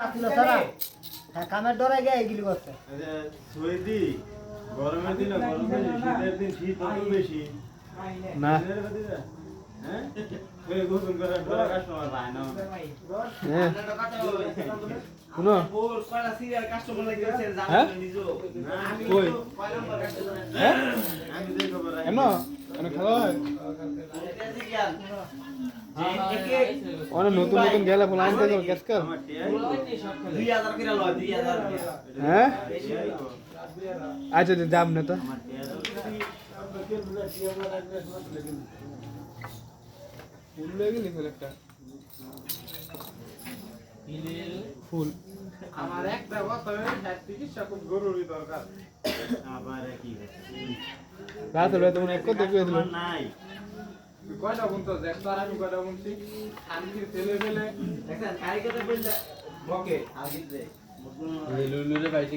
হ্যাঁ কামের ডরে গিয়ে এগুলি করছে। সৈদি, গরমের দিনে গরম বেশি, শীতের দিন শীত অত বেশি। না। শীতের অনেক নতুন নতুন গেলে বলে আনতে যাব কর। হ্যাঁ। আচ্ছা আচ্ছা দাম না তো ফুল লেগে গেলি ফুল একটা ফুল আমার চিকিৎসা খুব জরুরি দরকার আবার কি? রাত হলে তোমার এক কথা কয়ে দিল নাই। তুই কয়টা বুনতো দেখ তার আমি কয়টা বুনছি আমি ছেলে ফেলে বকে। লুলুরে পাইছি